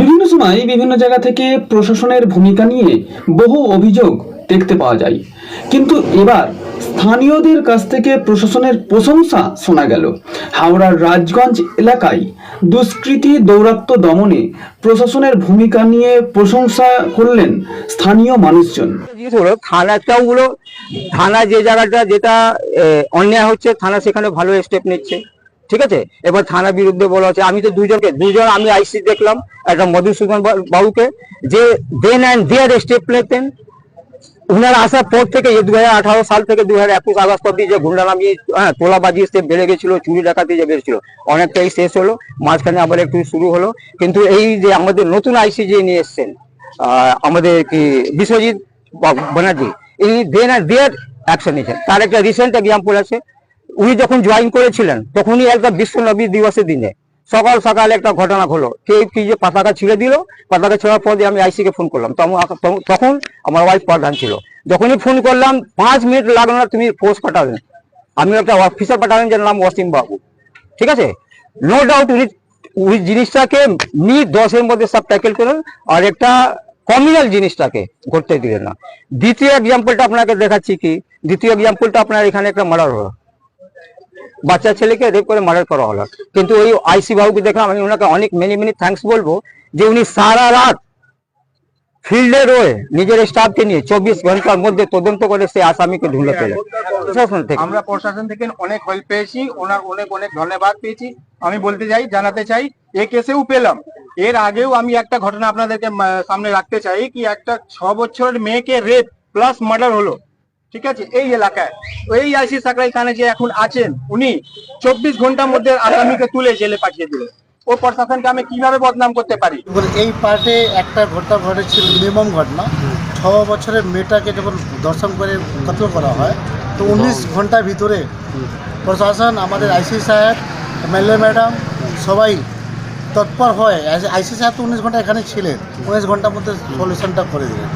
বিভিন্ন সময় বিভিন্ন জায়গা থেকে প্রশাসনের ভূমিকা নিয়ে বহু অভিযোগ দেখতে পাওয়া যায়। কিন্তু এবার স্থানীয়দের কাছ থেকে প্রশাসনের প্রশংসা শোনা গেল। হাওড়ার রাজগঞ্জ এলাকায় দুষ্কৃতী দৌরাত্ম্য দমনে প্রশাসনের ভূমিকা নিয়ে প্রশংসা করলেন স্থানীয় মানুষজন। থানাটাও হলো থানা যে জায়গাটা যেটা অন্যায় হচ্ছে, থানা সেখানে ভালো স্টেপ নিচ্ছে। ঠিক আছে? এবার থানা বিরুদ্ধে বলা হচ্ছে, আমি তো দুজনকে দুজন আমি আইসি দেখলাম, একটা মধুসূদন বাবুকে, যে দেন অ্যান্ড দেয়ার স্টেপ নিতেন। উনার আসার পর থেকে দু হাজার আঠারো সাল থেকে দু হাজার একুশ আগস্ট অব্দি যে গুন্ডা নামিয়ে হ্যাঁ তোলা তোলাবাজি স্টেপ বেড়ে গেছিল, চুরি ডাকাতি যে বেড়েছিল, অনেকটাই শেষ হলো, মাঝখানে আবার একটু শুরু হলো। কিন্তু এই যে আমাদের নতুন আইসি যে নিয়ে এসছেন আমাদের কি বিশ্বজিৎ ব্যানার্জি ইনি দেন আর দেয়ার অ্যাকশন নিয়েছেন। তার একটা রিসেন্ট এক্সাম্পল আছে উনি যখন জয়েন করেছিলেন, তখনই একটা বিশ্ব নবী দিবসের দিনে সকাল সকাল একটা ঘটনা হলো কেউ কি যে পতাকা ছিঁড়ে দিল পতাকা ছেড়ার পর আমি আইসি কে ফোন করলাম। তখন আমার ওয়াইফ প্রধান ছিল। যখনই ফোন করলাম, পাঁচ মিনিট লাগল না, তুমি পোস্ট পাঠাবেন আমি একটা অফিসার পাঠাবেন যার নাম ওয়াসিম বাবু। ঠিক আছে? নো ডাউট উনি ওই জিনিসটাকে মিনিট দশের মধ্যে সব ট্যাকেল করেন আর একটা কমিউনাল জিনিসটাকে করতে দিলেন না। দ্বিতীয় এক্সাম্পলটা আপনাকে দেখাচ্ছি কি? দ্বিতীয় এক্সাম্পলটা আপনার এখানে একটা মার্ডার হলো। বাচ্চা ছেলেকে রেপ করে মার্ডার করা হলো। কিন্তু ওই আইসি বাবুকে দেখলাম আমি ওনাকে অনেক মেনি মেনি থ্যাঙ্কস বলব যে উনি সারা রাত ফিল্ডে রয়ে নিজের স্টাফকে নিয়ে চব্বিশ ঘণ্টার মধ্যে তদন্ত করে সেই আসামিকে ঢুঁড়ে পেলেন প্রশাসন থেকে। আমরা প্রশাসন থেকে অনেক হেল্প পেয়েছি ওনার অনেক অনেক ধন্যবাদ পেয়েছি। আমি বলতে চাই জানাতে চাই এ কেসেও পেলাম। এর আগেও আমি একটা ঘটনা আপনাদেরকে সামনে রাখতে চাই কি একটা ছ বছরের মেয়েকে রেপ প্লাস মার্ডার হলো। ঠিক আছে? এই এলাকায়। এই আইসি সাকরাই খানে যে এখন আছেন, উনি চব্বিশ ঘণ্টার মধ্যে আসামিকে তুলে জেলে পাঠিয়ে দিলেন। ও প্রশাসনকে আমি কীভাবে বদনাম করতে পারি? এই পার্টে একটা ঘটনা ঘটেছিল, মিনিমাম ঘটনা। ছ বছরের মেয়েটাকে যখন দর্শন করে কতল করা হয়, তো উনিশ ঘণ্টার ভিতরে প্রশাসন, আমাদের আইসি সাহেব এমএলএ ম্যাডাম, সবাই তৎপর হয় আইসি সাহেব তো উনিশ ঘণ্টা এখানে ছিলেন, উনিশ ঘণ্টার মধ্যে সলিউশনটা করে দিলেন।